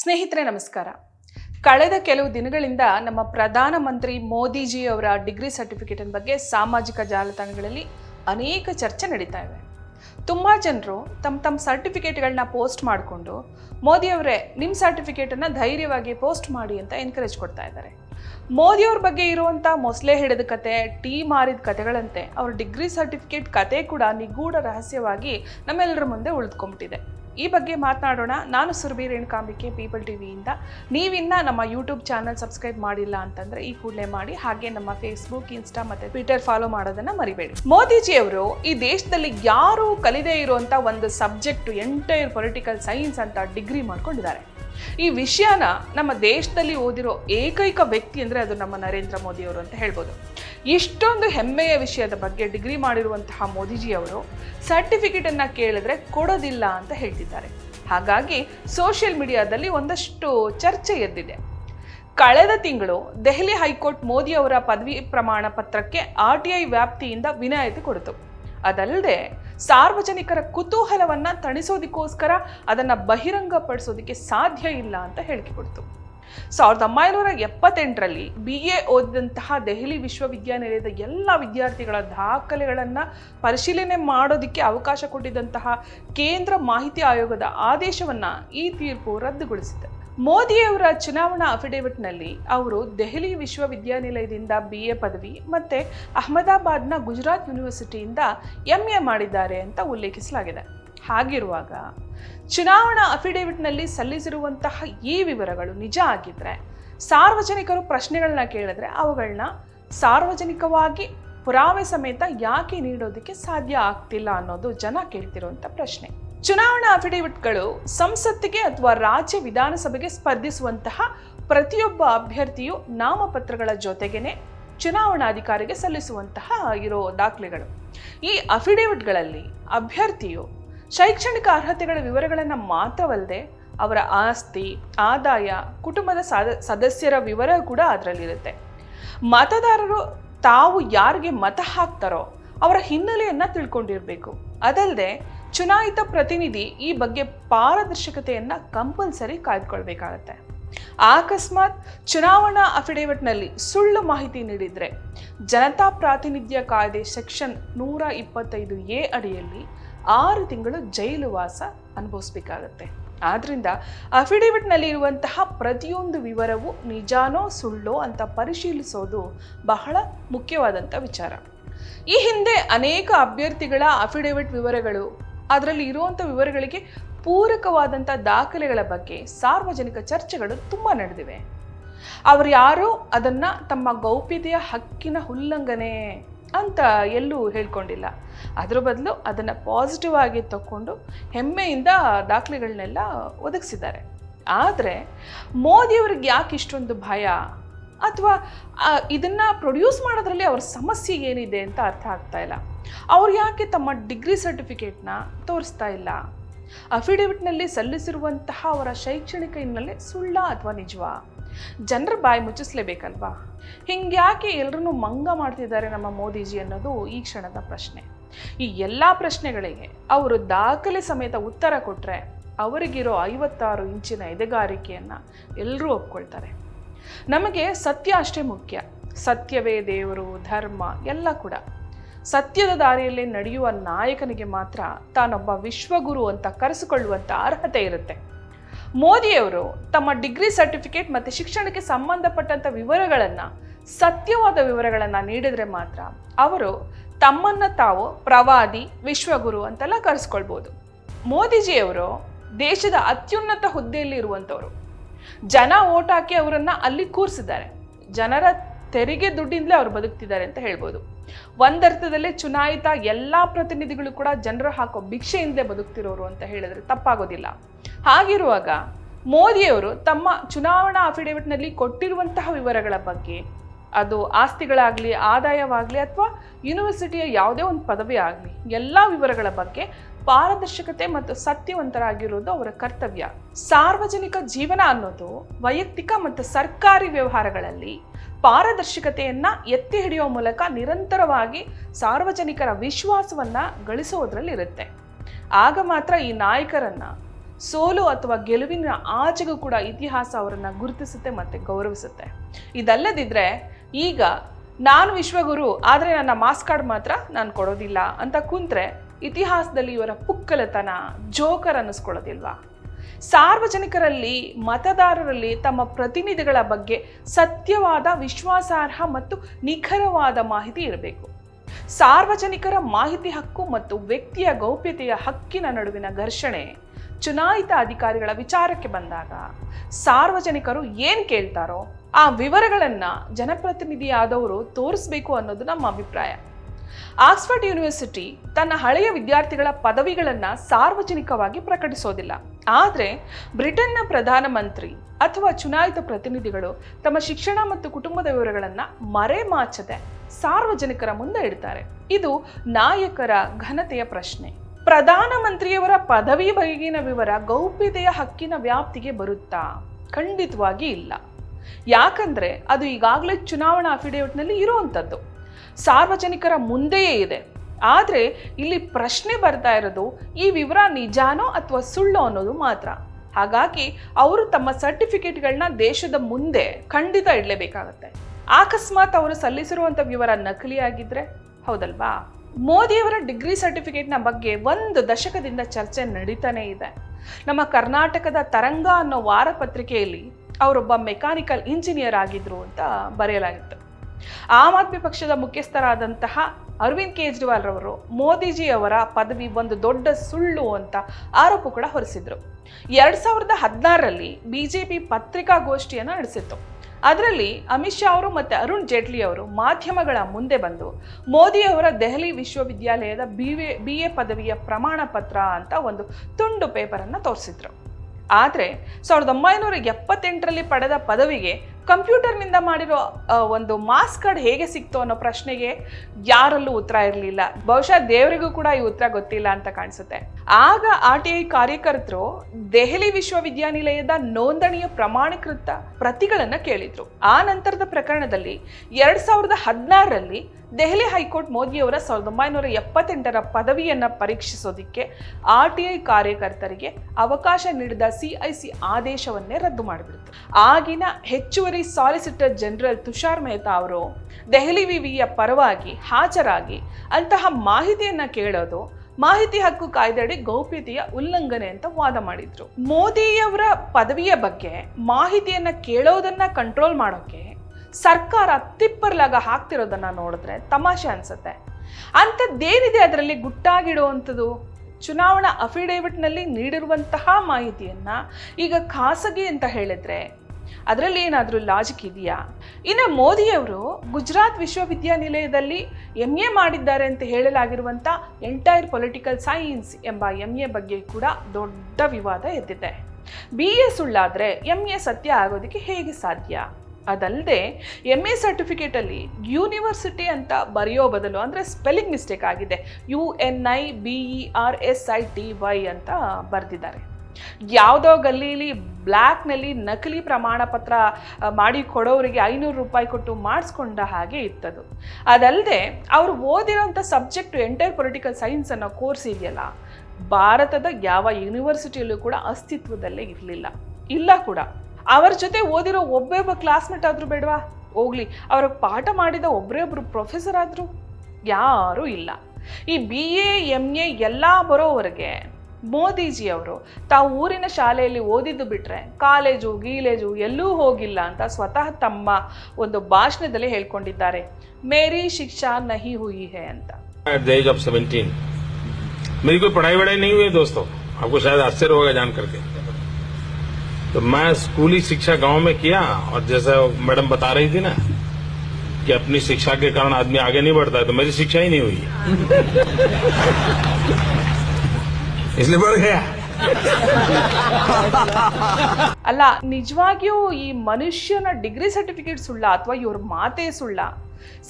ಸ್ನೇಹಿತರೆ, ನಮಸ್ಕಾರ. ಕಳೆದ ಕೆಲವು ದಿನಗಳಿಂದ ನಮ್ಮ ಪ್ರಧಾನಮಂತ್ರಿ ಮೋದಿಜಿಯವರ ಡಿಗ್ರಿ ಸರ್ಟಿಫಿಕೇಟ್ ಬಗ್ಗೆ ಸಾಮಾಜಿಕ ಜಾಲತಾಣಗಳಲ್ಲಿ ಅನೇಕ ಚರ್ಚೆ ನಡೀತಾ ಇವೆ. ತುಂಬ ಜನರು ತಮ್ಮ ತಮ್ಮ ಸರ್ಟಿಫಿಕೇಟ್ಗಳನ್ನ ಪೋಸ್ಟ್ ಮಾಡಿಕೊಂಡು ಮೋದಿಯವರೇ ನಿಮ್ಮ ಸರ್ಟಿಫಿಕೇಟನ್ನು ಧೈರ್ಯವಾಗಿ ಪೋಸ್ಟ್ ಮಾಡಿ ಅಂತ ಎನ್ಕರೇಜ್ ಕೊಡ್ತಾ ಇದ್ದಾರೆ. ಮೋದಿಯವ್ರ ಬಗ್ಗೆ ಇರುವಂಥ ಮೊಸಳೆ ಹಿಡಿದ ಕತೆ, ಟೀ ಮಾರಿದ ಕತೆಗಳಂತೆ, ಅವ್ರ ಡಿಗ್ರಿ ಸರ್ಟಿಫಿಕೇಟ್ ಕತೆ ಕೂಡ ನಿಗೂಢ ರಹಸ್ಯವಾಗಿ ನಮ್ಮೆಲ್ಲರ ಮುಂದೆ ಉಳಿದುಕೊಂಡ್ಬಿಟ್ಟಿದೆ ಈ ಬಗ್ಗೆ ಮಾತನಾಡೋಣ. ನಾನು ಸುರಭಿ ರೇಣುಕಾಂಬಿಕೆ ಪೀಪಲ್ ಟಿವಿಯಿಂದ ನೀವಿನ್ನ ನಮ್ಮ ಯೂಟ್ಯೂಬ್ ಚಾನಲ್ ಸಬ್ಸ್ಕ್ರೈಬ್ ಮಾಡಿಲ್ಲ ಅಂತಂದ್ರೆ ಈ ಕೂಡಲೇ ಮಾಡಿ. ಹಾಗೆ ನಮ್ಮ ಫೇಸ್ಬುಕ್ ಇನ್ಸ್ಟಾ ಮತ್ತೆ ಟ್ವಿಟರ್ ಫಾಲೋ ಮಾಡೋದನ್ನ ಮರಿಬೇಡಿ. ಮೋದಿಜಿ ಅವರು ಈ ದೇಶದಲ್ಲಿ ಯಾರೂ ಕಲಿದೇ ಇರುವಂತ ಒಂದು ಸಬ್ಜೆಕ್ಟ್ ಎಂಟೈರ್ ಪೊಲಿಟಿಕಲ್ ಸೈನ್ಸ್ ಅಂತ ಡಿಗ್ರಿ ಮಾಡ್ಕೊಂಡಿದ್ದಾರೆ. ಈ ವಿಷಯನ ನಮ್ಮ ದೇಶದಲ್ಲಿ ಓದಿರೋ ಏಕೈಕ ವ್ಯಕ್ತಿ ಅಂದರೆ ಅದು ನಮ್ಮ ನರೇಂದ್ರ ಮೋದಿ ಅವರು ಅಂತ ಹೇಳ್ಬೋದು. ಇಷ್ಟೊಂದು ಹೆಮ್ಮೆಯ ವಿಷಯದ ಬಗ್ಗೆ ಡಿಗ್ರಿ ಮಾಡಿರುವಂತಹ ಮೋದಿಜಿ ಅವರು ಸರ್ಟಿಫಿಕೇಟನ್ನು ಕೇಳಿದ್ರೆ ಕೊಡೋದಿಲ್ಲ ಅಂತ ಹೇಳ್ತಿದ್ದಾರೆ. ಹಾಗಾಗಿ ಸೋಷಿಯಲ್ ಮೀಡಿಯಾದಲ್ಲಿ ಒಂದಷ್ಟು ಚರ್ಚೆ ಎದ್ದಿದೆ. ಕಳೆದ ತಿಂಗಳು ದೆಹಲಿ ಹೈಕೋರ್ಟ್ ಮೋದಿ ಅವರ ಪದವಿ ಪ್ರಮಾಣ ಪತ್ರಕ್ಕೆ ಆರ್ ಟಿ ಐ ವ್ಯಾಪ್ತಿಯಿಂದ ವಿನಾಯಿತಿ ಕೊಡಿತು. ಅದಲ್ಲದೆ ಸಾರ್ವಜನಿಕರ ಕುತೂಹಲವನ್ನ ತಣಿಸೋದಕ್ಕೋಸ್ಕರ ಅದನ್ನು ಬಹಿರಂಗಪಡಿಸೋದಕ್ಕೆ ಸಾಧ್ಯ ಇಲ್ಲ ಅಂತ ಹೇಳಿಕೆ ಕೊಡ್ತು. ಸಾವಿರದ ಒಂಬೈನೂರ ಎಪ್ಪತ್ತೆಂಟರಲ್ಲಿ ಬಿ ಎ ಓದಿದಂತಹ ದೆಹಲಿ ವಿಶ್ವವಿದ್ಯಾನಿಲಯದ ಎಲ್ಲ ವಿದ್ಯಾರ್ಥಿಗಳ ದಾಖಲೆಗಳನ್ನು ಪರಿಶೀಲನೆ ಮಾಡೋದಕ್ಕೆ ಅವಕಾಶ ಕೊಟ್ಟಿದ್ದಂತಹ ಕೇಂದ್ರ ಮಾಹಿತಿ ಆಯೋಗದ ಆದೇಶವನ್ನು ಈ ತೀರ್ಪು ರದ್ದುಗೊಳಿಸಿದೆ. ಮೋದಿಯವರ ಚುನಾವಣಾ ಅಫಿಡೇವಿಟ್ನಲ್ಲಿ ಅವರು ದೆಹಲಿ ವಿಶ್ವವಿದ್ಯಾನಿಲಯದಿಂದ ಬಿ ಎ ಪದವಿ ಮತ್ತು ಅಹಮದಾಬಾದ್ನ ಗುಜರಾತ್ ಯೂನಿವರ್ಸಿಟಿಯಿಂದ ಎಂ ಎ ಮಾಡಿದ್ದಾರೆ ಅಂತ ಉಲ್ಲೇಖಿಸಲಾಗಿದೆ. ಹಾಗಿರುವಾಗ ಚುನಾವಣಾ ಅಫಿಡೇವಿಟ್ನಲ್ಲಿ ಸಲ್ಲಿಸಿರುವಂತಹ ಈ ವಿವರಗಳು ನಿಜ ಆಗಿದ್ದರೆ ಸಾರ್ವಜನಿಕರು ಪ್ರಶ್ನೆಗಳನ್ನ ಕೇಳಿದ್ರೆ ಅವುಗಳನ್ನ ಸಾರ್ವಜನಿಕವಾಗಿ ಪುರಾವೆ ಸಮೇತ ಯಾಕೆ ನೀಡೋದಕ್ಕೆ ಸಾಧ್ಯ ಆಗ್ತಿಲ್ಲ ಅನ್ನೋದು ಜನ ಕೇಳ್ತಿರುವಂಥ ಪ್ರಶ್ನೆ. ಚುನಾವಣಾ ಅಫಿಡೇವಿಟ್ಗಳು ಸಂಸತ್ತಿಗೆ ಅಥವಾ ರಾಜ್ಯ ವಿಧಾನಸಭೆಗೆ ಸ್ಪರ್ಧಿಸುವಂತಹ ಪ್ರತಿಯೊಬ್ಬ ಅಭ್ಯರ್ಥಿಯು ನಾಮಪತ್ರಗಳ ಜೊತೆಗೇನೆ ಚುನಾವಣಾಧಿಕಾರಿಗೆ ಸಲ್ಲಿಸುವಂತಹ ಇರೋ ದಾಖಲೆಗಳು. ಈ ಅಫಿಡೇವಿಟ್ಗಳಲ್ಲಿ ಅಭ್ಯರ್ಥಿಯು ಶೈಕ್ಷಣಿಕ ಅರ್ಹತೆಗಳ ವಿವರಗಳನ್ನು ಮಾತ್ರವಲ್ಲದೆ ಅವರ ಆಸ್ತಿ, ಆದಾಯ, ಕುಟುಂಬದ ಸದಸ್ಯರ ವಿವರ ಕೂಡ ಅದರಲ್ಲಿರುತ್ತೆ. ಮತದಾರರು ತಾವು ಯಾರಿಗೆ ಮತ ಹಾಕ್ತಾರೋ ಅವರ ಹಿನ್ನೆಲೆಯನ್ನು ತಿಳ್ಕೊಂಡಿರಬೇಕು. ಅದಲ್ಲದೆ ಚುನಾಯಿತ ಪ್ರತಿನಿಧಿ ಈ ಬಗ್ಗೆ ಪಾರದರ್ಶಕತೆಯನ್ನು ಕಂಪಲ್ಸರಿ ಕಾಯ್ದುಕೊಳ್ಬೇಕಾಗತ್ತೆ. ಅಕಸ್ಮಾತ್ ಚುನಾವಣಾ ಅಫಿಡೇವಿಟ್ನಲ್ಲಿ ಸುಳ್ಳು ಮಾಹಿತಿ ನೀಡಿದರೆ ಜನತಾ ಪ್ರಾತಿನಿಧ್ಯ ಕಾಯ್ದೆ ಸೆಕ್ಷನ್ ನೂರ ಇಪ್ಪತ್ತೈದು ಎ ಅಡಿಯಲ್ಲಿ ಆರು ತಿಂಗಳು ಜೈಲು ವಾಸ ಅನುಭವಿಸ್ಬೇಕಾಗತ್ತೆ. ಆದ್ರಿಂದ ಅಫಿಡೇವಿಟ್ನಲ್ಲಿ ಇರುವಂತಹ ಪ್ರತಿಯೊಂದು ವಿವರವು ನಿಜಾನೋ ಸುಳ್ಳೋ ಅಂತ ಪರಿಶೀಲಿಸೋದು ಬಹಳ ಮುಖ್ಯವಾದಂಥ ವಿಚಾರ. ಈ ಹಿಂದೆ ಅನೇಕ ಅಭ್ಯರ್ಥಿಗಳ ಅಫಿಡೇವಿಟ್ ವಿವರಗಳು ಅದರಲ್ಲಿ ಇರುವಂಥ ವಿವರಗಳಿಗೆ ಪೂರಕವಾದಂಥ ದಾಖಲೆಗಳ ಬಗ್ಗೆ ಸಾರ್ವಜನಿಕ ಚರ್ಚೆಗಳು ತುಂಬ ನಡೆದಿವೆ. ಅವರು ಯಾರೂ? ಅದನ್ನು ತಮ್ಮ ಗೌಪ್ಯತೆಯ ಹಕ್ಕಿನ ಉಲ್ಲಂಘನೆ ಅಂತ ಎಲ್ಲೂ ಹೇಳ್ಕೊಂಡಿಲ್ಲ. ಅದರ ಬದಲು ಅದನ್ನು ಪಾಸಿಟಿವ್ ಆಗಿ ತಕ್ಕೊಂಡು ಹೆಮ್ಮೆಯಿಂದ ದಾಖಲೆಗಳನ್ನೆಲ್ಲ ಒದಗಿಸಿದ್ದಾರೆ. ಆದರೆ ಮೋದಿಯವ್ರಿಗೆ ಯಾಕೆ ಇಷ್ಟೊಂದು ಭಯ? ಅಥವಾ ಇದನ್ನು ಪ್ರೊಡ್ಯೂಸ್ ಮಾಡೋದ್ರಲ್ಲಿ ಅವ್ರ ಸಮಸ್ಯೆ ಏನಿದೆ ಅಂತ ಅರ್ಥ ಆಗ್ತಾ ಇಲ್ಲ. ಅವ್ರು ಯಾಕೆ ತಮ್ಮ ಡಿಗ್ರಿ ಸರ್ಟಿಫಿಕೇಟ್ನ ತೋರಿಸ್ತಾ ಇಲ್ಲ? ಅಫಿಡೇವಿಟ್ನಲ್ಲಿ ಸಲ್ಲಿಸಿರುವಂತಹ ಅವರ ಶೈಕ್ಷಣಿಕ ಹಿನ್ನೆಲೆ ಸುಳ್ಳ ಅಥವಾ ನಿಜವ? ಜನರ ಬಾಯಿ ಮುಚ್ಚಿಸ್ಲೇಬೇಕಲ್ವಾ? ಹಿಂಗ್ಯಾಕೆ ಎಲ್ಲರನ್ನೂ ಮಂಗ ಮಾಡ್ತಿದ್ದಾರೆ ನಮ್ಮ ಮೋದಿಜಿ ಅನ್ನೋದು ಈ ಕ್ಷಣದ ಪ್ರಶ್ನೆ. ಈ ಎಲ್ಲ ಪ್ರಶ್ನೆಗಳಿಗೆ ಅವರು ದಾಖಲೆ ಸಮೇತ ಉತ್ತರ ಕೊಟ್ಟರೆ ಅವರಿಗಿರೋ ಐವತ್ತಾರು ಇಂಚಿನ ಎದೆಗಾರಿಕೆಯನ್ನು ಎಲ್ಲರೂ ಒಪ್ಕೊಳ್ತಾರೆ. ನಮಗೆ ಸತ್ಯ ಅಷ್ಟೇ ಮುಖ್ಯ. ಸತ್ಯವೇ ದೇವರು, ಧರ್ಮ ಎಲ್ಲ ಕೂಡ. ಸತ್ಯದ ದಾರಿಯಲ್ಲಿ ನಡೆಯುವ ನಾಯಕನಿಗೆ ಮಾತ್ರ ತಾನೊಬ್ಬ ವಿಶ್ವಗುರು ಅಂತ ಕರೆಸಿಕೊಳ್ಳುವಂಥ ಅರ್ಹತೆ ಇರುತ್ತೆ. ಮೋದಿಯವರು ತಮ್ಮ ಡಿಗ್ರಿ ಸರ್ಟಿಫಿಕೇಟ್ ಮತ್ತು ಶಿಕ್ಷಣಕ್ಕೆ ಸಂಬಂಧಪಟ್ಟಂಥ ವಿವರಗಳನ್ನು, ಸತ್ಯವಾದ ವಿವರಗಳನ್ನು ನೀಡಿದರೆ ಮಾತ್ರ ಅವರು ತಮ್ಮನ್ನು ತಾವು ಪ್ರವಾದಿ, ವಿಶ್ವಗುರು ಅಂತೆಲ್ಲ ಕರೆಸ್ಕೊಳ್ಬೋದು. ಮೋದಿಜಿಯವರು ದೇಶದ ಅತ್ಯುನ್ನತ ಹುದ್ದೆಯಲ್ಲಿ ಇರುವಂಥವ್ರು ಜನ ಓಟ್ ಅವರನ್ನು ಅಲ್ಲಿ ಕೂರಿಸಿದ್ದಾರೆ. ಜನರ ತೆರಿಗೆ ದುಡ್ಡಿಂದಲೇ ಅವರು ಬದುಕ್ತಿದ್ದಾರೆ ಅಂತ ಹೇಳ್ಬೋದು. ಒಂದರ್ಥದಲ್ಲೇ ಚುನಾಯಿತ ಎಲ್ಲ ಪ್ರತಿನಿಧಿಗಳು ಕೂಡ ಜನರು ಹಾಕೋ ಭಿಕ್ಷೆಯಿಂದಲೇ ಬದುಕ್ತಿರೋರು ಅಂತ ಹೇಳಿದ್ರೆ ತಪ್ಪಾಗೋದಿಲ್ಲ. ಹಾಗಿರುವಾಗ ಮೋದಿಯವರು ತಮ್ಮ ಚುನಾವಣಾ ಅಫಿಡೇವಿಟ್ನಲ್ಲಿ ಕೊಟ್ಟಿರುವಂತಹ ವಿವರಗಳ ಬಗ್ಗೆ, ಅದು ಆಸ್ತಿಗಳಾಗಲಿ, ಆದಾಯವಾಗಲಿ ಅಥವಾ ಯೂನಿವರ್ಸಿಟಿಯ ಯಾವುದೇ ಒಂದು ಪದವಿ ಆಗಲಿ, ಎಲ್ಲ ವಿವರಗಳ ಬಗ್ಗೆ ಪಾರದರ್ಶಕತೆ ಮತ್ತು ಸತ್ಯವಂತರಾಗಿರುವುದು ಅವರ ಕರ್ತವ್ಯ. ಸಾರ್ವಜನಿಕ ಜೀವನ ಅನ್ನೋದು ವೈಯಕ್ತಿಕ ಮತ್ತು ಸರ್ಕಾರಿ ವ್ಯವಹಾರಗಳಲ್ಲಿ ಪಾರದರ್ಶಕತೆಯನ್ನ ಎತ್ತಿ ಹಿಡಿಯುವ ಮೂಲಕ ನಿರಂತರವಾಗಿ ಸಾರ್ವಜನಿಕರ ವಿಶ್ವಾಸವನ್ನ ಗಳಿಸುವುದರಲ್ಲಿ ಇರುತ್ತೆ ಆಗ ಮಾತ್ರ ಈ ನಾಯಕರನ್ನ, ಸೋಲು ಅಥವಾ ಗೆಲುವಿನ ಆಚೆಗೂ ಕೂಡ ಇತಿಹಾಸ ಅವರನ್ನು ಗುರುತಿಸುತ್ತೆ ಮತ್ತು ಗೌರವಿಸುತ್ತೆ. ಇದಲ್ಲದಿದ್ರೆ ಈಗ, ನಾನು ವಿಶ್ವಗುರು, ಆದರೆ ನನ್ನ ಮಾಸ್ ಕಾರ್ಡ್ ಮಾತ್ರ ನಾನು ಕೊಡೋದಿಲ್ಲ ಅಂತ ಕುಂತ್ರೆ ಇತಿಹಾಸದಲ್ಲಿ ಇವರ ಪುಕ್ಕಲತನ, ಜೋಕರ್ ಅನ್ನಿಸ್ಕೊಳ್ಳೋದಿಲ್ವಾ? ಸಾರ್ವಜನಿಕರಲ್ಲಿ, ಮತದಾರರಲ್ಲಿ ತಮ್ಮ ಪ್ರತಿನಿಧಿಗಳ ಬಗ್ಗೆ ಸತ್ಯವಾದ ವಿಶ್ವಾಸಾರ್ಹ ಮತ್ತು ನಿಖರವಾದ ಮಾಹಿತಿ ಇರಬೇಕು. ಸಾರ್ವಜನಿಕರ ಮಾಹಿತಿ ಹಕ್ಕು ಮತ್ತು ವ್ಯಕ್ತಿಯ ಗೌಪ್ಯತೆಯ ಹಕ್ಕಿನ ನಡುವಿನ ಘರ್ಷಣೆ ಚುನಾಯಿತ ಅಧಿಕಾರಿಗಳ ವಿಚಾರಕ್ಕೆ ಬಂದಾಗ ಸಾರ್ವಜನಿಕರು ಏನು ಕೇಳ್ತಾರೋ ಆ ವಿವರಗಳನ್ನು ಜನಪ್ರತಿನಿಧಿಯಾದವರು ತೋರಿಸ್ಬೇಕು ಅನ್ನೋದು ನಮ್ಮ ಅಭಿಪ್ರಾಯ. ಆಕ್ಸ್ಫರ್ಡ್ ಯೂನಿವರ್ಸಿಟಿ ತನ್ನ ಹಳೆಯ ವಿದ್ಯಾರ್ಥಿಗಳ ಪದವಿಗಳನ್ನು ಸಾರ್ವಜನಿಕವಾಗಿ ಪ್ರಕಟಿಸೋದಿಲ್ಲ. ಆದರೆ ಬ್ರಿಟನ್ನ ಪ್ರಧಾನಮಂತ್ರಿ ಅಥವಾ ಚುನಾಯಿತ ಪ್ರತಿನಿಧಿಗಳು ತಮ್ಮ ಶಿಕ್ಷಣ ಮತ್ತು ಕುಟುಂಬದ ವಿವರಗಳನ್ನು ಮರೆಮಾಚದೆ ಸಾರ್ವಜನಿಕರ ಮುಂದೆ ಇಡ್ತಾರೆ. ಇದು ನಾಯಕರ ಘನತೆಯ ಪ್ರಶ್ನೆ. ಪ್ರಧಾನಮಂತ್ರಿಯವರ ಪದವಿ ಬಗೆಗಿನ ವಿವರ ಗೌಪ್ಯತೆಯ ಹಕ್ಕಿನ ವ್ಯಾಪ್ತಿಗೆ ಬರುತ್ತಾ? ಖಂಡಿತವಾಗಿ ಇಲ್ಲ. ಯಾಕಂದ್ರೆ ಅದು ಈಗಾಗಲೇ ಚುನಾವಣಾ ಅಫಿಡೇವಿಟ್ನಲ್ಲಿ ಇರುವಂಥದ್ದು ಸಾರ್ವಜನಿಕರ ಮುಂದೆಯೇ ಇದೆ. ಆದರೆ ಇಲ್ಲಿ ಪ್ರಶ್ನೆ ಬರ್ತಾ ಇರೋದು, ಈ ವಿವರ ನಿಜಾನೋ ಅಥವಾ ಸುಳ್ಳೋ ಅನ್ನೋದು ಮಾತ್ರ. ಹಾಗಾಗಿ ಅವರು ತಮ್ಮ ಸರ್ಟಿಫಿಕೇಟ್ಗಳನ್ನ ದೇಶದ ಮುಂದೆ ಖಂಡಿತ ಇಡಲೇಬೇಕಾಗತ್ತೆ. ಅಕಸ್ಮಾತ್ ಅವರು ಸಲ್ಲಿಸಿರುವಂಥ ವಿವರ ನಕಲಿಯಾಗಿದ್ರೆ ಹೌದಲ್ವಾ? ಮೋದಿಯವರ ಡಿಗ್ರಿ ಸರ್ಟಿಫಿಕೇಟ್ನ ಬಗ್ಗೆ ಒಂದು ದಶಕದಿಂದ ಚರ್ಚೆ ನಡೀತಾನೇ ಇದೆ. ನಮ್ಮ ಕರ್ನಾಟಕದ ತರಂಗ ಅನ್ನೋ ವಾರಪತ್ರಿಕೆಯಲ್ಲಿ ಅವರೊಬ್ಬ ಮೆಕ್ಯಾನಿಕಲ್ ಇಂಜಿನಿಯರ್ ಆಗಿದ್ರು ಅಂತ ಬರೆಯಲಾಗಿತ್ತು. ಆಮ್ ಆದ್ಮಿ ಪಕ್ಷದ ಮುಖ್ಯಸ್ಥರಾದಂತಹ ಅರವಿಂದ್ ಕೇಜ್ರಿವಾಲ್ ರವರು ಮೋದಿಜಿ ಅವರ ಪದವಿ ಒಂದು ದೊಡ್ಡ ಸುಳ್ಳು ಅಂತ ಆರೋಪ ಕೂಡ ಹೊರಿಸಿದ್ರು. ಎರಡ್ ಸಾವಿರದ ಹದಿನಾರರಲ್ಲಿ ಬಿಜೆಪಿ ಪತ್ರಿಕಾಗೋಷ್ಠಿಯನ್ನು ನಡೆಸಿತ್ತು. ಅದರಲ್ಲಿ ಅಮಿತ್ ಶಾ ಅವರು ಮತ್ತು ಅರುಣ್ ಜೇಟ್ಲಿ ಅವರು ಮಾಧ್ಯಮಗಳ ಮುಂದೆ ಬಂದು ಮೋದಿ ಅವರ ದೆಹಲಿ ವಿಶ್ವವಿದ್ಯಾಲಯದ ಬಿ ಬಿ ಎ ಪದವಿಯ ಪ್ರಮಾಣ ಪತ್ರ ಅಂತ ಒಂದು ತುಂಡು ಪೇಪರನ್ನು ತೋರಿಸಿದ್ರು. ಆದರೆ ಸಾವಿರದ ಒಂಬೈನೂರ ಎಪ್ಪತ್ತೆಂಟರಲ್ಲಿ ಪಡೆದ ಪದವಿಗೆ ಕಂಪ್ಯೂಟರ್ನಿಂದ ಮಾಡಿರೋ ಒಂದು ಮಾಸ್ ಕಾರ್ಡ್ ಹೇಗೆ ಸಿಕ್ತು ಅನ್ನೋ ಪ್ರಶ್ನೆಗೆ ಯಾರಲ್ಲೂ ಉತ್ತರ ಇರಲಿಲ್ಲ. ಬಹುಶಃ ದೇವರಿಗೂ ಕೂಡ ಈ ಉತ್ತರ ಗೊತ್ತಿಲ್ಲ ಅಂತ ಕಾಣಿಸುತ್ತೆ. ಆಗ ಆರ್ ಟಿ ಐ ಕಾರ್ಯಕರ್ತರು ದೆಹಲಿ ವಿಶ್ವವಿದ್ಯಾನಿಲಯದ ನೋಂದಣಿಯ ಪ್ರಮಾಣೀಕೃತ ಪ್ರತಿಗಳನ್ನು ಕೇಳಿದ್ರು. ಆ ನಂತರದ ಪ್ರಕರಣದಲ್ಲಿ ಎರಡ್ ಸಾವಿರದ ಹದಿನಾರರಲ್ಲಿ ದೆಹಲಿ ಹೈಕೋರ್ಟ್ ಮೋದಿಯವರ ಸಾವಿರದ ಒಂಬೈನೂರ ಎಪ್ಪತ್ತೆಂಟರ ಪದವಿಯನ್ನು ಪರೀಕ್ಷಿಸೋದಕ್ಕೆ ಆರ್ ಟಿ ಐ ಕಾರ್ಯಕರ್ತರಿಗೆ ಅವಕಾಶ ನೀಡಿದ ಸಿಐಸಿ ಆದೇಶವನ್ನೇ ರದ್ದು ಮಾಡಿಬಿಡ್ತು ಆಗಿನ ಹೆಚ್ಚುವರಿ ಸಾಲಿಸಿಟರ್ ಜನರಲ್ ತುಷಾರ್ ಮೆಹ್ತಾ ಅವರು ದೆಹಲಿ ವಿವಿಯ ಪರವಾಗಿ ಹಾಜರಾಗಿ ಅಂತಹ ಮಾಹಿತಿಯನ್ನು ಕೇಳೋದು, ಮಾಹಿತಿ ಹಕ್ಕು ಕಾಯ್ದೆಯಡಿ ಗೌಪ್ಯತೆಯ ಉಲ್ಲಂಘನೆ ಅಂತ ವಾದ ಮಾಡಿದ್ರು. ಮೋದಿಯವರ ಪದವಿಯ ಬಗ್ಗೆ ಮಾಹಿತಿಯನ್ನ ಕೇಳೋದನ್ನ ಕಂಟ್ರೋಲ್ ಮಾಡೋಕೆ ಸರ್ಕಾರ ತಿಪ್ಪರ್ಲಾಗ ಹಾಕ್ತಿರೋದನ್ನ ನೋಡಿದ್ರೆ ತಮಾಷೆ ಅನ್ಸುತ್ತೆ. ಅಂಥದ್ದೇನಿದೆ ಅದರಲ್ಲಿ ಗುಟ್ಟಾಗಿಡುವಂಥದ್ದು? ಚುನಾವಣಾ ಅಫಿಡೇವಿಟ್ನಲ್ಲಿ ನೀಡಿರುವಂತಹ ಮಾಹಿತಿಯನ್ನ ಈಗ ಖಾಸಗಿ ಅಂತ ಹೇಳಿದ್ರೆ ಅದರಲ್ಲಿ ಏನಾದರೂ ಲಾಜಿಕ್ ಇದೆಯಾ? ಇನ್ನು ಮೋದಿಯವರು ಗುಜರಾತ್ ವಿಶ್ವವಿದ್ಯಾನಿಲಯದಲ್ಲಿ ಎಂ ಎ ಮಾಡಿದ್ದಾರೆ ಅಂತ ಹೇಳಲಾಗಿರುವಂಥ ಎಂಟೈರ್ ಪೊಲಿಟಿಕಲ್ ಸೈನ್ಸ್ ಎಂಬ ಎಂ ಎ ಬಗ್ಗೆ ಕೂಡ ದೊಡ್ಡ ವಿವಾದ ಎದ್ದಿದೆ. ಬಿ ಎ ಸುಳ್ಳಾದರೆ ಎಂ ಎ ಸತ್ಯ ಆಗೋದಕ್ಕೆ ಹೇಗೆ ಸಾಧ್ಯ? ಅದಲ್ಲದೆ ಎಂ ಎ ಸರ್ಟಿಫಿಕೇಟಲ್ಲಿ ಯೂನಿವರ್ಸಿಟಿ ಅಂತ ಬರೆಯೋ ಬದಲು, ಅಂದರೆ ಸ್ಪೆಲ್ಲಿಂಗ್ ಮಿಸ್ಟೇಕ್ ಆಗಿದೆ U N I B E R S I T Y ಅಂತ ಬರೆದಿದ್ದಾರೆ. ಯಾವುದೋ ಗಲ್ಲೀಲಿ ಬ್ಲ್ಯಾಕ್ನಲ್ಲಿ ನಕಲಿ ಪ್ರಮಾಣ ಪತ್ರ ಮಾಡಿ ಕೊಡೋರಿಗೆ ಐನೂರು ರೂಪಾಯಿ ಕೊಟ್ಟು ಮಾಡಿಸ್ಕೊಂಡ ಹಾಗೆ ಇತ್ತದು. ಅದಲ್ಲದೆ ಅವರು ಓದಿರೋಂಥ ಸಬ್ಜೆಕ್ಟ್ ಎಂಟೈರ್ ಪೊಲಿಟಿಕಲ್ ಸೈನ್ಸ್ ಅನ್ನೋ ಕೋರ್ಸ್ ಇದೆಯಲ್ಲ, ಭಾರತದ ಯಾವ ಯೂನಿವರ್ಸಿಟಿಯಲ್ಲೂ ಕೂಡ ಅಸ್ತಿತ್ವದಲ್ಲೇ ಇರಲಿಲ್ಲ. ಇಲ್ಲ ಕೂಡ. ಅವರ ಜೊತೆ ಓದಿರೋ ಒಬ್ಬೇ ಒಬ್ಬ ಕ್ಲಾಸ್ಮೇಟ್ ಆದರೂ ಬೇಡವಾ ಹೋಗ್ಲಿ ಅವರ ಪಾಠ ಮಾಡಿದ ಒಬ್ಬರೇ ಒಬ್ಬರು ಪ್ರೊಫೆಸರ್ ಆದರೂ ಯಾರೂ ಇಲ್ಲ ಈ ಬಿ ಎ ಎಮ್ ಎ ಎಲ್ಲ ಬರೋವರೆಗೆ ಮೋದಿಜಿ ಅವರು ತಾವು ಊರಿನ ಶಾಲೆಯಲ್ಲಿ ಓದಿದ್ದು ಬಿಟ್ಟರೆ ಕಾಲೇಜು ಗೀಲೇಜು ಎಲ್ಲೂ ಹೋಗಿಲ್ಲ ಅಂತ ಸ್ವತಃ ತಮ್ಮ ಒಂದು ಭಾಷಣದಲ್ಲಿ ಹೇಳ್ಕೊಂಡಿದ್ದಾರೆ ಮೇರಿ ಶಿಕ್ಷಾ ನಹಿ ಹುಯಿ ಹೇ ಅಂತ एट द एज ऑफ 17 मेरी कोई पढ़ाई वढ़ाई नहीं हुई है दोस्तों आपको शायद आश्चर्य होगा जान करके तो मैं स्कूली शिक्षा गांव में किया और जैसा मैडम बता रही थी ना कि अपनी शिक्षा के कारण आदमी आगे नहीं बढ़ता है तो मेरी शिक्षा ही नहीं हुई इसलिए बढ़ गया ಅಲ್ಲ ನಿಜವಾಗಿಯೂ ಈ ಮನುಷ್ಯನ ಡಿಗ್ರಿ ಸರ್ಟಿಫಿಕೇಟ್ ಸುಳ್ಳ ಅಥವಾ ಇವ್ರ ಮಾತೇ ಸುಳ್ಳ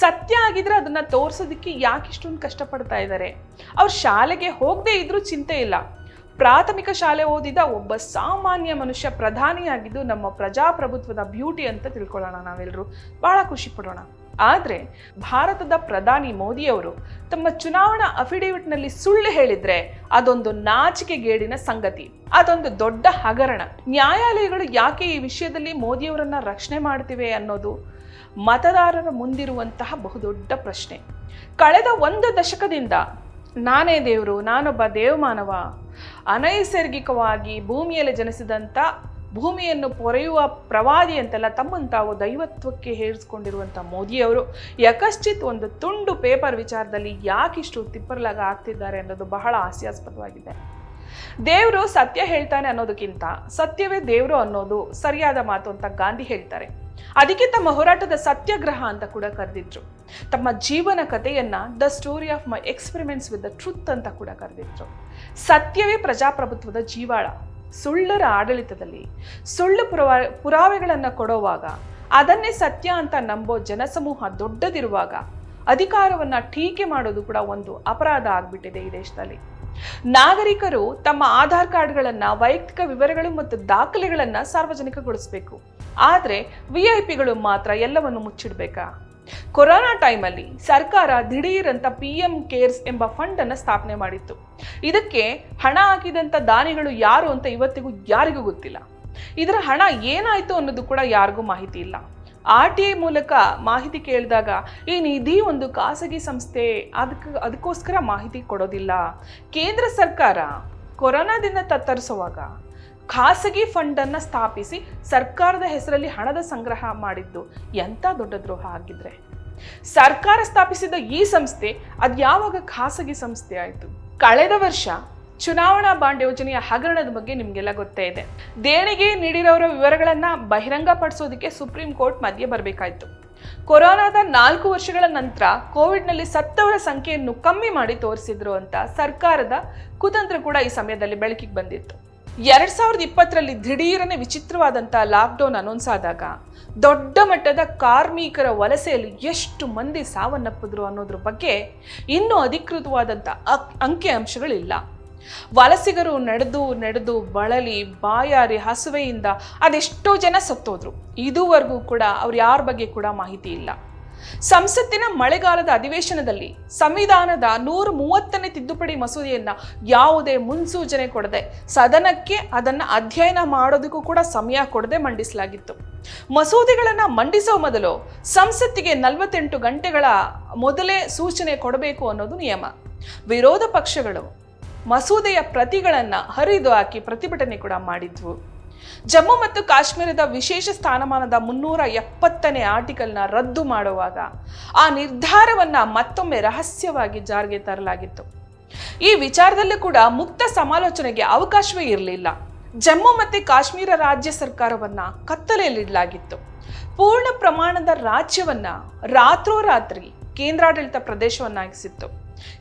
ಸತ್ಯ ಆಗಿದ್ರೆ ಅದನ್ನ ತೋರ್ಸೋದಕ್ಕೆ ಯಾಕೆ ಇಷ್ಟೊಂದು ಕಷ್ಟಪಡ್ತಾ ಇದ್ದಾರೆ ಅವ್ರು ಶಾಲೆಗೆ ಹೋಗದೆ ಇದ್ರೂ ಚಿಂತೆ ಇಲ್ಲ ಪ್ರಾಥಮಿಕ ಶಾಲೆ ಓದಿದ ಒಬ್ಬ ಸಾಮಾನ್ಯ ಮನುಷ್ಯ ಪ್ರಧಾನಿಯಾಗಿದ್ದು ನಮ್ಮ ಪ್ರಜಾಪ್ರಭುತ್ವದ ಬ್ಯೂಟಿ ಅಂತ ತಿಳ್ಕೊಳ್ಳೋಣ ನಾವೆಲ್ಲರೂ ಬಹಳ ಖುಷಿ ಪಡೋಣ. ಆದರೆ ಭಾರತದ ಪ್ರಧಾನಿ ಮೋದಿಯವರು ತಮ್ಮ ಚುನಾವಣಾ ಅಫಿಡೇವಿಟ್ನಲ್ಲಿ ಸುಳ್ಳು ಹೇಳಿದ್ರೆ ಅದೊಂದು ನಾಚಿಕೆಗೇಡಿನ ಸಂಗತಿ, ಅದೊಂದು ದೊಡ್ಡ ಹಗರಣ. ನ್ಯಾಯಾಲಯಗಳು ಯಾಕೆ ಈ ವಿಷಯದಲ್ಲಿ ಮೋದಿಯವರನ್ನ ರಕ್ಷಣೆ ಮಾಡ್ತಿವೆ ಅನ್ನೋದು ಮತದಾರರ ಮುಂದಿರುವಂತಹ ಬಹುದೊಡ್ಡ ಪ್ರಶ್ನೆ. ಕಳೆದ ಒಂದು ದಶಕದಿಂದ ನಾನೇ ದೇವರು, ನಾನೊಬ್ಬ ದೇವಮಾನವ. ಅನೈಸರ್ಗಿಕವಾಗಿ ಭೂಮಿಯಲ್ಲಿ ಜನಿಸಿದಂಥ ಭೂಮಿಯನ್ನು ಪೊರೆಯುವ ಪ್ರವಾದಿ ಅಂತೆಲ್ಲ ತಮ್ಮನ್ನು ತಾವು ದೈವತ್ವಕ್ಕೆ ಹೇರಿಸ್ಕೊಂಡಿರುವಂಥ ಮೋದಿಯವರು, ಯಕಶ್ಚಿತ್ ಒಂದು ತುಂಡು ಪೇಪರ್ ವಿಚಾರದಲ್ಲಿ ಯಾಕಿಷ್ಟು ತಿಪ್ಪರ್ಲಾಗ ಆಗ್ತಿದ್ದಾರೆ ಅನ್ನೋದು ಬಹಳ ಹಾಸ್ಯಾಸ್ಪದವಾಗಿದೆ. ದೇವರು ಸತ್ಯ ಹೇಳ್ತಾನೆ ಅನ್ನೋದಕ್ಕಿಂತ ಸತ್ಯವೇ ದೇವರು ಅನ್ನೋದು ಸರಿಯಾದ ಮಾತು ಅಂತ ಗಾಂಧಿ ಹೇಳ್ತಾರೆ. ಅದಕ್ಕೆ ತಮ್ಮ ಹೋರಾಟದ ಸತ್ಯಾಗ್ರಹ ಅಂತ ಕೂಡ ಕರೆದಿದ್ರು. ತಮ್ಮ ಜೀವನ ಕಥೆಯನ್ನ the story of my experiments with the truth ಅಂತ ಕೂಡ ಕರೆದಿದ್ರು. ಸತ್ಯವೇ ಪ್ರಜಾಪ್ರಭುತ್ವದ ಜೀವಾಳ. ಸುಳ್ಳರ ಆಡಳಿತದಲ್ಲಿ ಸುಳ್ಳು ಪುರಾವ, ಪುರಾವೆಗಳನ್ನು ಕೊಡುವಾಗ ಅದನ್ನೇ ಸತ್ಯ ಅಂತ ನಂಬೋ ಜನಸಮೂಹ ದೊಡ್ಡದಿರುವಾಗ ಅಧಿಕಾರವನ್ನ ಟೀಕೆ ಮಾಡೋದು ಕೂಡ ಒಂದು ಅಪರಾಧ ಆಗಿಬಿಟ್ಟಿದೆ ಈ ದೇಶದಲ್ಲಿ. ನಾಗರಿಕರು ತಮ್ಮ ಆಧಾರ್ ಕಾರ್ಡ್ಗಳನ್ನು, ವೈಯಕ್ತಿಕ ವಿವರಗಳು ಮತ್ತು ದಾಖಲೆಗಳನ್ನು ಸಾರ್ವಜನಿಕಗೊಳಿಸಬೇಕು. ಆದರೆ ವಿ ಐ ಪಿಗಳು ಮಾತ್ರ ಎಲ್ಲವನ್ನು ಮುಚ್ಚಿಡಬೇಕಾ? ಕೊರೋನಾ ಟೈಮಲ್ಲಿ ಸರ್ಕಾರ ದಿಢೀರ್ ಅಂತ ಪಿ ಎಂ ಕೇರ್ಸ್ ಎಂಬ ಫಂಡ್ ಅನ್ನು ಸ್ಥಾಪನೆ ಮಾಡಿತ್ತು. ಇದಕ್ಕೆ ಹಣ ಹಾಕಿದಂಥ ದಾನಿಗಳು ಯಾರು ಅಂತ ಇವತ್ತಿಗೂ ಯಾರಿಗೂ ಗೊತ್ತಿಲ್ಲ. ಇದರ ಹಣ ಏನಾಯ್ತು ಅನ್ನೋದು ಕೂಡ ಯಾರಿಗೂ ಮಾಹಿತಿ ಇಲ್ಲ. ಆರ್ ಟಿ ಐ ಮೂಲಕ ಮಾಹಿತಿ ಕೇಳಿದಾಗ ಈ ನಿಧಿ ಒಂದು ಖಾಸಗಿ ಸಂಸ್ಥೆ ಅದಕ್ಕೆ ಅದಕ್ಕೋಸ್ಕರ ಮಾಹಿತಿ ಕೊಡೋದಿಲ್ಲ. ಕೇಂದ್ರ ಸರ್ಕಾರ ಕೊರೋನಾದಿಂದ ತತ್ತರಿಸುವಾಗ ಖಾಸಗಿ ಫಂಡನ್ನು ಸ್ಥಾಪಿಸಿ ಸರ್ಕಾರದ ಹೆಸರಲ್ಲಿ ಹಣದ ಸಂಗ್ರಹ ಮಾಡಿದ್ದು ಎಂಥ ದೊಡ್ಡ ದ್ರೋಹ ಆಗಿದ್ರೆ? ಸರ್ಕಾರ ಸ್ಥಾಪಿಸಿದ ಈ ಸಂಸ್ಥೆ ಅದು ಯಾವಾಗ ಖಾಸಗಿ ಸಂಸ್ಥೆ ಆಯಿತು? ಕಳೆದ ವರ್ಷ ಚುನಾವಣಾ ಬಾಂಡ್ ಯೋಜನೆಯ ಹಗರಣದ ಬಗ್ಗೆ ನಿಮಗೆಲ್ಲ ಗೊತ್ತೇ ಇದೆ. ದೇಣಿಗೆ ನೀಡಿರೋರ ವಿವರಗಳನ್ನ ಬಹಿರಂಗಪಡಿಸೋದಕ್ಕೆ ಸುಪ್ರೀಂ ಕೋರ್ಟ್ ಮಧ್ಯೆ ಬರಬೇಕಾಯಿತು. ಕೊರೋನಾದ ನಾಲ್ಕು ವರ್ಷಗಳ ನಂತರ ಕೋವಿಡ್ನಲ್ಲಿ ಸತ್ತವರ ಸಂಖ್ಯೆಯನ್ನು ಕಮ್ಮಿ ಮಾಡಿ ತೋರಿಸಿದ್ರು ಅಂತ ಸರ್ಕಾರದ ಕುತಂತ್ರ ಕೂಡ ಈ ಸಮಯದಲ್ಲಿ ಬೆಳಕಿಗೆ ಬಂದಿತ್ತು. ಎರಡ್ ಸಾವಿರದ ಇಪ್ಪತ್ತರಲ್ಲಿ ದಿಢೀರನೆ ವಿಚಿತ್ರವಾದಂಥ ಲಾಕ್ಡೌನ್ ಅನೌನ್ಸ್ ಆದಾಗ ದೊಡ್ಡ ಮಟ್ಟದ ಕಾರ್ಮಿಕರ ವಲಸೆಯಲ್ಲಿ ಎಷ್ಟು ಮಂದಿ ಸಾವನ್ನಪ್ಪಿದ್ರು ಅನ್ನೋದ್ರ ಬಗ್ಗೆ ಇನ್ನೂ ಅಧಿಕೃತವಾದಂಥ ಅಕ್- ಅಂಶಗಳಿಲ್ಲ. ವಲಸಿಗರು ನಡೆದು ನಡೆದು ಬಳಲಿ ಬಾಯಾರಿ ಹಸುವೆಯಿಂದ ಅದೆಷ್ಟೋ ಜನ ಸತ್ತೋದ್ರು. ಇದುವರೆಗೂ ಕೂಡ ಅವ್ರು ಯಾರ ಬಗ್ಗೆ ಕೂಡ ಮಾಹಿತಿ ಇಲ್ಲ. ಸಂಸತ್ತಿನ ಮಳೆಗಾಲದ ಅಧಿವೇಶನದಲ್ಲಿ ಸಂವಿಧಾನದ ನೂರ ಮೂವತ್ತನೇ ತಿದ್ದುಪಡಿ ಮಸೂದೆಯನ್ನ ಯಾವುದೇ ಮುನ್ಸೂಚನೆ ಕೊಡದೆ ಸದನಕ್ಕೆ ಅದನ್ನ ಅಧ್ಯಯನ ಮಾಡೋದಕ್ಕೂ ಕೂಡ ಸಮಯ ಕೊಡದೆ ಮಂಡಿಸಲಾಗಿತ್ತು. ಮಸೂದೆಗಳನ್ನ ಮಂಡಿಸೋ ಮೊದಲು ಸಂಸತ್ತಿಗೆ ನಲವತ್ತೆಂಟು ಗಂಟೆಗಳ ಮೊದಲೇ ಸೂಚನೆ ಕೊಡಬೇಕು ಅನ್ನೋದು ನಿಯಮ. ವಿರೋಧ ಪಕ್ಷಗಳು ಮಸೂದೆಯ ಪ್ರತಿಗಳನ್ನು ಹರಿದು ಹಾಕಿ ಪ್ರತಿಭಟನೆ ಕೂಡ ಮಾಡಿದ್ವು. ಜಮ್ಮು ಮತ್ತು ಕಾಶ್ಮೀರದ ವಿಶೇಷ ಸ್ಥಾನಮಾನದ ಮುನ್ನೂರ ಎಪ್ಪತ್ತನೇ ಆರ್ಟಿಕಲ್ನ ರದ್ದು ಮಾಡುವಾಗ ಆ ನಿರ್ಧಾರವನ್ನು ಮತ್ತೊಮ್ಮೆ ರಹಸ್ಯವಾಗಿ ಜಾರಿಗೆ ತರಲಾಗಿತ್ತು. ಈ ವಿಚಾರದಲ್ಲೂ ಕೂಡ ಮುಕ್ತ ಸಮಾಲೋಚನೆಗೆ ಅವಕಾಶವೇ ಇರಲಿಲ್ಲ. ಜಮ್ಮು ಮತ್ತು ಕಾಶ್ಮೀರ ರಾಜ್ಯ ಸರ್ಕಾರವನ್ನ ಕತ್ತಲೆಯಲ್ಲಿಡಲಾಗಿತ್ತು. ಪೂರ್ಣ ಪ್ರಮಾಣದ ರಾಜ್ಯವನ್ನ ರಾತ್ರೋರಾತ್ರಿ ಕೇಂದ್ರಾಡಳಿತ ಪ್ರದೇಶವನ್ನಾಗಿಸಿತ್ತು.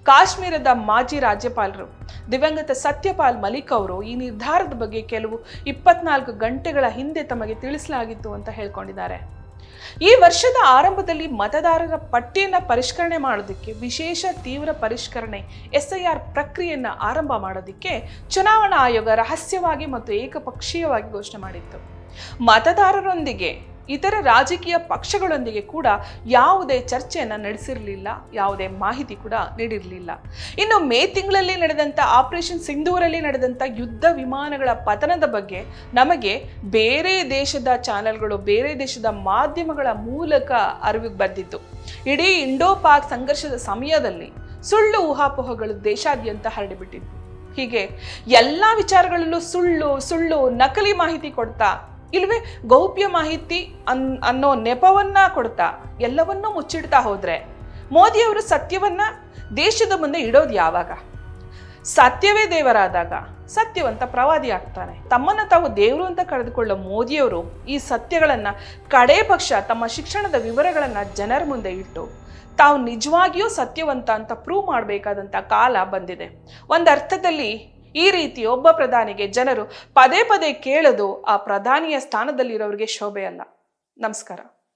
ಕಾಶ್ಮೀರದ ಮಾಜಿ ರಾಜ್ಯಪಾಲರು ದಿವಂಗತ ಸತ್ಯಪಾಲ್ ಮಲಿಕ್ ಅವರು ಈ ನಿರ್ಧಾರದ ಬಗ್ಗೆ ಕೆಲವು ಇಪ್ಪತ್ನಾಲ್ಕು ಗಂಟೆಗಳ ಹಿಂದೆ ತಮಗೆ ತಿಳಿಸಲಾಗಿತ್ತು ಅಂತ ಹೇಳ್ಕೊಂಡಿದ್ದಾರೆ. ಈ ವರ್ಷದ ಆರಂಭದಲ್ಲಿ ಮತದಾರರ ಪಟ್ಟಿಯನ್ನು ಪರಿಷ್ಕರಣೆ ಮಾಡೋದಕ್ಕೆ ವಿಶೇಷ ತೀವ್ರ ಪರಿಷ್ಕರಣೆ ಎಸ್ಐಆರ್ ಪ್ರಕ್ರಿಯೆಯನ್ನು ಆರಂಭ ಮಾಡೋದಕ್ಕೆ ಚುನಾವಣಾ ಆಯೋಗ ರಹಸ್ಯವಾಗಿ ಮತ್ತು ಏಕಪಕ್ಷೀಯವಾಗಿ ಘೋಷಣೆ ಮಾಡಿತ್ತು. ಮತದಾರರೊಂದಿಗೆ ಇತರ ರಾಜಕೀಯ ಪಕ್ಷಗಳೊಂದಿಗೆ ಕೂಡ ಯಾವುದೇ ಚರ್ಚೆಯನ್ನು ನಡೆಸಿರಲಿಲ್ಲ, ಯಾವುದೇ ಮಾಹಿತಿ ಕೂಡ ನೀಡಿರಲಿಲ್ಲ. ಇನ್ನು ಮೇ ತಿಂಗಳಲ್ಲಿ ನಡೆದಂಥ ಆಪರೇಷನ್ ಸಿಂಧೂರಲ್ಲಿ ನಡೆದಂಥ ಯುದ್ಧ ವಿಮಾನಗಳ ಪತನದ ಬಗ್ಗೆ ನಮಗೆ ಬೇರೆ ದೇಶದ ಚಾನೆಲ್ಗಳು, ಬೇರೆ ದೇಶದ ಮಾಧ್ಯಮಗಳ ಮೂಲಕ ಅರಿವಿಗೆ ಬಂದಿತ್ತು. ಇಡೀ ಇಂಡೋ ಪಾಕ್ ಸಂಘರ್ಷದ ಸಮಯದಲ್ಲಿ ಸುಳ್ಳು ಊಹಾಪೋಹಗಳು ದೇಶಾದ್ಯಂತ ಹರಡಿಬಿಟ್ಟಿತ್ತು. ಹೀಗೆ ಎಲ್ಲ ವಿಚಾರಗಳಲ್ಲೂ ಸುಳ್ಳು ಸುಳ್ಳು ನಕಲಿ ಮಾಹಿತಿ ಕೊಡ್ತಾ ಇಲ್ವೇ ಗೌಪ್ಯ ಮಾಹಿತಿ ಅನ್, ಅನ್ನೋ ನೆಪವನ್ನ ಕೊಡ್ತಾ ಎಲ್ಲವನ್ನೂ ಮುಚ್ಚಿಡ್ತಾ ಹೋದ್ರೆ ಮೋದಿಯವರು ಸತ್ಯವನ್ನ ದೇಶದ ಮುಂದೆ ಇಡೋದು ಯಾವಾಗ? ಸತ್ಯವೇ ದೇವರಾದಾಗ ಸತ್ಯವಂತ ಪ್ರವಾದಿ ಆಗ್ತಾನೆ. ತಮ್ಮನ್ನು ತಾವು ದೇವರು ಅಂತ ಕರೆದುಕೊಳ್ಳೋ ಮೋದಿಯವರು ಈ ಸತ್ಯಗಳನ್ನ ಕಡೇ ಪಕ್ಷ ತಮ್ಮ ಶಿಕ್ಷಣದ ವಿವರಗಳನ್ನ ಜನರ ಮುಂದೆ ಇಟ್ಟು ತಾವು ನಿಜವಾಗಿಯೂ ಸತ್ಯವಂತ ಅಂತ ಪ್ರೂವ್ ಮಾಡಬೇಕಾದಂಥ ಕಾಲ ಬಂದಿದೆ. ಒಂದು ಅರ್ಥದಲ್ಲಿ ಈ ರೀತಿ ಒಬ್ಬ ಪ್ರಧಾನಿಗೆ ಜನರು ಪದೇ ಪದೇ ಕೇಳೋದು ಆ ಪ್ರಧಾನಿಯ ಸ್ಥಾನದಲ್ಲಿರೋರಿಗೆ ಶೋಭೆ ಅಲ್ಲ ನಮಸ್ಕಾರ.